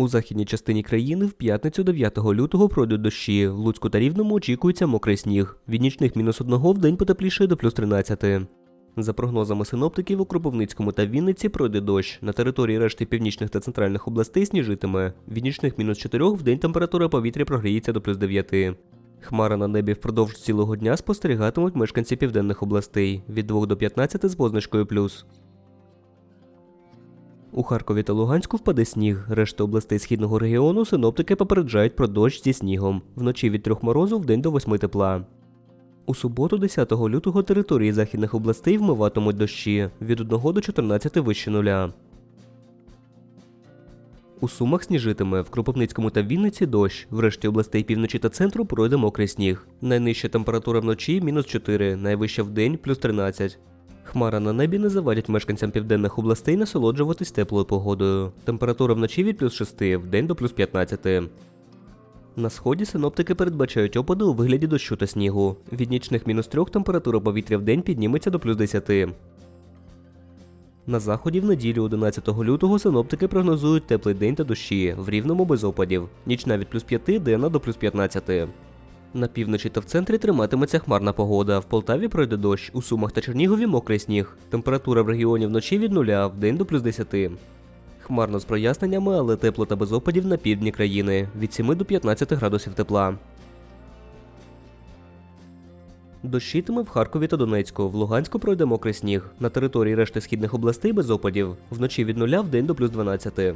У західній частині країни в п'ятницю 9 лютого пройдуть дощі. В Луцьку та Рівному очікується мокрий сніг. Від нічних мінус 1 в день потеплішає до плюс 13. За прогнозами синоптиків, у Кропивницькому та Вінниці пройде дощ. На території решти північних та центральних областей сніжитиме. Від нічних мінус 4 в день температура повітря прогріється до плюс 9. Хмара на небі впродовж цілого дня спостерігатимуть мешканці південних областей від 2 до 15 з позначкою плюс. У Харкові та Луганську впаде сніг. Решта областей східного регіону синоптики попереджають про дощ зі снігом. Вночі від 3 морозу в день до 8 тепла. У суботу, 10 лютого, території західних областей вмиватимуть дощі від 1 до 14 вище нуля. У Сумах сніжитиме, в Кропивницькому та Вінниці дощ. В решті областей півночі та центру пройде мокрий сніг. Найнижча температура вночі мінус 4, найвища в день плюс 13. Хмара на небі не завадять мешканцям південних областей насолоджуватись теплою погодою. Температура вночі від плюс 6, в день до плюс 15. На сході синоптики передбачають опади у вигляді дощу та снігу. Від нічних мінус 3 температура повітря в день підніметься до плюс 10. На заході в неділю 11 лютого синоптики прогнозують теплий день та дощі, в рівному без опадів. Нічна від плюс 5, денна до плюс 15. На півночі та в центрі триматиметься хмарна погода. В Полтаві пройде дощ, у Сумах та Чернігові мокрий сніг. Температура в регіоні вночі від 0, в день до плюс 10. Хмарно з проясненнями, але тепло та без опадів на півдні країни від 7 до 15 градусів тепла. Дощитиме в Харкові та Донецьку. В Луганську пройде мокрий сніг. На території решти східних областей без опадів. Вночі від 0 в день до плюс 12.